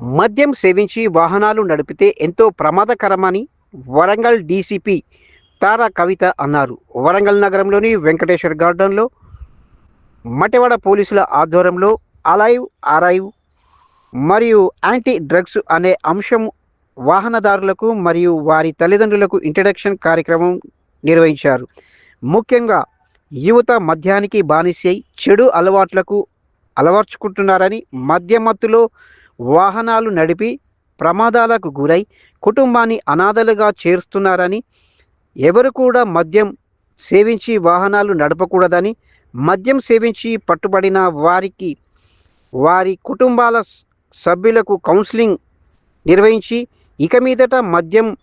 మద్యం సేవించి వాహనాలు నడిపితే ఎంతో ప్రమాదకరమని వరంగల్ డీసీపీ తారా కవిత అన్నారు. వరంగల్ నగరంలోని వెంకటేశ్వర గార్డెన్లో మటెవాడ పోలీసుల ఆధ్వర్యంలో అలైవ్ అరైవ్ మరియు యాంటీ డ్రగ్స్ అనే అంశం వాహనదారులకు మరియు వారి తల్లిదండ్రులకు ఇంట్రడక్షన్ కార్యక్రమం నిర్వహించారు. ముఖ్యంగా యువత మద్యానికి బానిసై చెడు అలవాట్లకు అలవర్చుకుంటున్నారని మద్యమత్తులో వాహనాలు నడిపి ప్రమాదాలకు గురై కుటుంబాన్ని అనాథలుగా చేరుస్తున్నారని ఎవరు కూడా మద్యం సేవించి వాహనాలు నడపకూడదని మద్యం సేవించి పట్టుబడిన వారికి వారి కుటుంబాల సభ్యులకు కౌన్సిలింగ్ నిర్వహించి ఇక మీదట మద్యం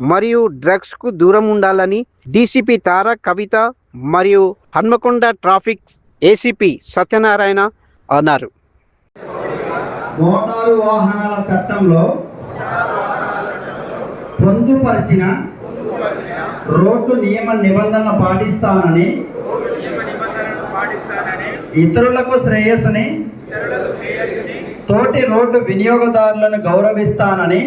మరియు డ్రగ్స్కు దూరం ఉండాలని డీసీపీ తార కవిత మరియు హన్మకొండ ట్రాఫిక్ ఏసీపీ సత్యనారాయణ అన్నారు. మోటారు వాహనాల చట్టంలో పొందుపరిచిన రోడ్డు నియమ నిబంధనలు పాటిస్తానని ఇతరులకు శ్రేయస్సుని తోటి రోడ్డు వినియోగదారులను గౌరవిస్తానని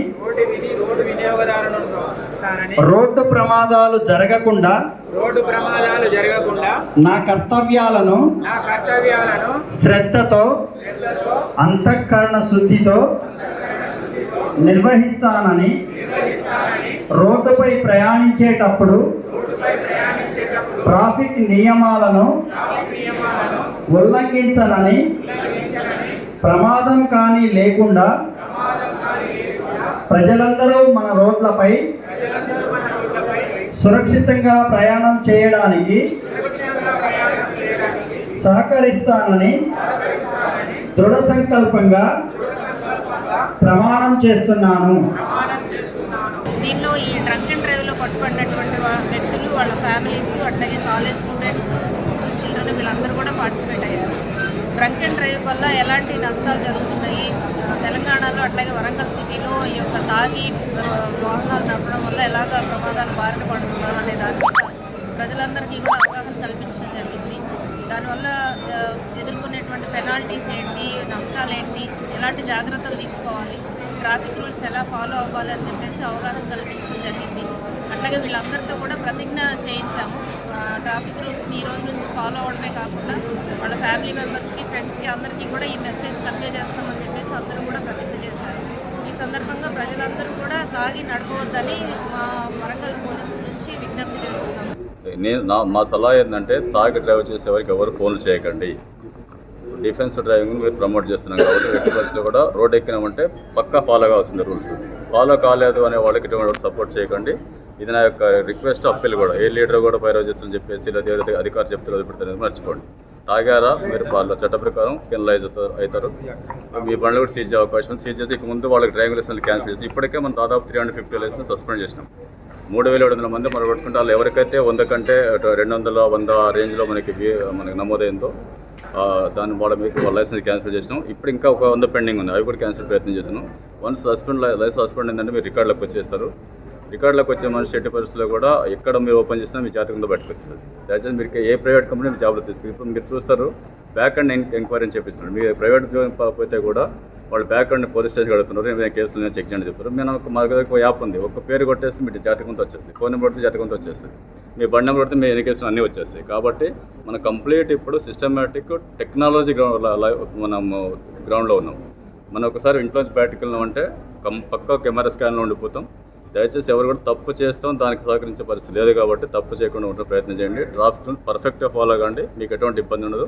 రోడ్డు ప్రమాదాలు జరగకుండా రోడ్డు ప్రమాదాలు జరగకుండా నా కర్తవ్యాలను నా కర్తవ్యాలను శ్రద్ధతో అంతఃకరణ శుద్ధితో నిర్వహిస్తానని రోడ్డుపై ప్రయాణించేటప్పుడు ట్రాఫిక్ నియమాలను ఉల్లంఘించనని ప్రమాదం కానీ లేకుండా ప్రజలందరూ మన రోడ్లపై సురక్షితంగా ప్రయాణం చేయడానికి సహకరిస్తానని దృఢ సంకల్పంగా ప్రమాణం చేస్తున్నాను. దీనిలో ఈ డ్రంక్ అండ్ డ్రైవ్లో పట్టుబడినటువంటి వా- వ్యక్తులు వాళ్ళ ఫ్యామిలీస్ అట్లాగే కాలేజ్ స్టూడెంట్స్ స్కూల్ చిల్డ్రన్ వీళ్ళందరూ కూడా పార్టిసిపేట్ అయ్యారు. డ్రంక్ అండ్ డ్రైవ్ వల్ల ఎలాంటి నష్టాలు జరుగుతున్నాయి? తెలంగాణలో అట్లాగే వరంగల్ సిటీలో ఈ యొక్క తాగి వాహనాలు నడపడం వల్ల ఎలాగ ప్రమాదాలు బారిన పడుతున్నారు అనే దాని ప్రజలందరికీ కూడా అవగాహన కల్పించడం జరిగింది. దానివల్ల ఎదుర్కొనేటువంటి పెనాల్టీస్ ఏంటి నష్టాలు ఏంటి ఎలాంటి జాగ్రత్తలు తీసుకోవాలి ట్రాఫిక్ రూల్స్ ఎలా ఫాలో అవ్వాలి అని చెప్పేసి అవగాహన కల్పించడం జరిగింది. అట్లాగే వీళ్ళందరితో కూడా ప్రతిజ్ఞ చేయించాము. ట్రాఫిక్ రూల్స్ని ఈ రోజు నుంచి ఫాలో అవ్వడమే కాకుండా వాళ్ళ ఫ్యామిలీ మెంబర్స్కి ఫ్రెండ్స్కి అందరికీ కూడా ఈ మెసేజ్ కన్వే చేస్తామని చెప్పేసి అందరూ కూడా ప్రతిజ్ఞ చేశారు ఈ సందర్భంగా ప్రజలందరూ కూడా తాగి నడపవద్దని మా వరంగల్ పోలీస్ నుంచి విజ్ఞప్తి చేస్తున్నాం. నేను నా మా సలహా ఏంటంటే తాగి డ్రైవ్ చేసేవారికి ఎవరు ఫోన్లు చేయకండి. డిఫెన్స్ డ్రైవింగ్ మీరు ప్రమోట్ చేస్తున్నాం కాబట్టి ఎట్టి పరిస్థితుల్లో కూడా రోడ్ ఎక్కినామంటే పక్కా ఫాలో కావాల్సింది రూల్స్ ఫాలో కాలేదు అనే వాళ్ళకి ఎటువంటి సపోర్ట్ చేయకండి. ఇది నా యొక్క రిక్వెస్ట్ అప్పీల్ కూడా. ఏ లీడర్ కూడా పైరవ్ చెప్పేసి లేదా ఏదైతే అధికారులు చెప్తారో అది మర్చిపోండి. తాగారా? మీరు వాళ్ళ చట్ట ప్రకారం పెనలైజ్ అవుతారు అవుతారు. మీ బండ్లు కూడా సీజ్ అవకాశం సీజ్ చేసి ఇక ముందు వాళ్ళకి డ్రైవింగ్ లైసెన్స్ క్యాన్సిల్ చేసి ఇప్పటికే మనం దాదాపు three hundred fifty licence suspend చేసినాం. మూడు వేల ఏడు వందల మంది మనం కొట్టుకుంటే వాళ్ళు ఎవరికైతే వంద కంటే రెండు వందల వంద రేంజ్లో మనకి మనకి నమోదైందో దాన్ని వాళ్ళ మీకు వాళ్ళ లైసెన్స్ క్యాన్సిల్ చేసినాం. ఇప్పుడు ఇంకా ఒక వంద పెండింగ్ ఉంది. అవి కూడా క్యాన్సిల్ ప్రయత్నం చేసినాం వన్స్ సస్పెండ్ లైసెన్స్ సస్పెండ్ అయిందంటే మీరు రికార్డులకు వచ్చేస్తారు. రికార్డులకు వచ్చే మనిషి ఎట్టి పరిస్థితుల్లో కూడా ఎక్కడ మీరు ఓపెన్ చేసినా మీ జాతకంతో బయటకు వచ్చేస్తుంది దయచేసి మీరు ఏ ప్రైవేట్ కంపెనీ మీ జాబ్లో తీసుకుని ఇప్పుడు మీరు చూస్తారు బ్యాక్ అండ్ ఎంక్వైరీ అని చెప్పిస్తున్నారు. మీరు ప్రైవేట్ జాబ్ పోతే కూడా వాళ్ళు బ్యాక్ అండ్ పోలీస్ స్టేషన్ అడుగుతున్నారు నేను కేసులు నేను చెక్ చేయండి చెప్తారు. మేము ఒక మా దగ్గర ఒక యాప్ ఉంది ఒక పేరు కొట్టేస్తే మీ జాతకంతో వచ్చేస్తుంది. ఫోన్ నెంబర్ కొడితే జాతకంతో వచ్చేస్తుంది. మీ బండి నెంబర్ కొడితే మీ ఎన్ని కేసులు అన్నీ వచ్చేస్తాయి. కాబట్టి మనం కంప్లీట్ ఇప్పుడు సిస్టమేటిక్ టెక్నాలజీ గ్రౌండ్ మనం గ్రౌండ్లో ఉన్నాం. మనం ఒకసారి ఇంట్లోంచి బయటకు వెళ్ళామంటే కం పక్క కెమెరా స్కాన్లో ఉండిపోతాం. దయచేసి ఎవరు కూడా తప్పు చేస్తాం దానికి సహకరించే పరిస్థితి లేదు కాబట్టి తప్పు చేయకుండా ఉండే ప్రయత్నం చేయండి. ట్రాఫిక్ పర్ఫెక్ట్గా ఫాలో కాండి. మీకు ఎటువంటి ఇబ్బంది ఉండదు.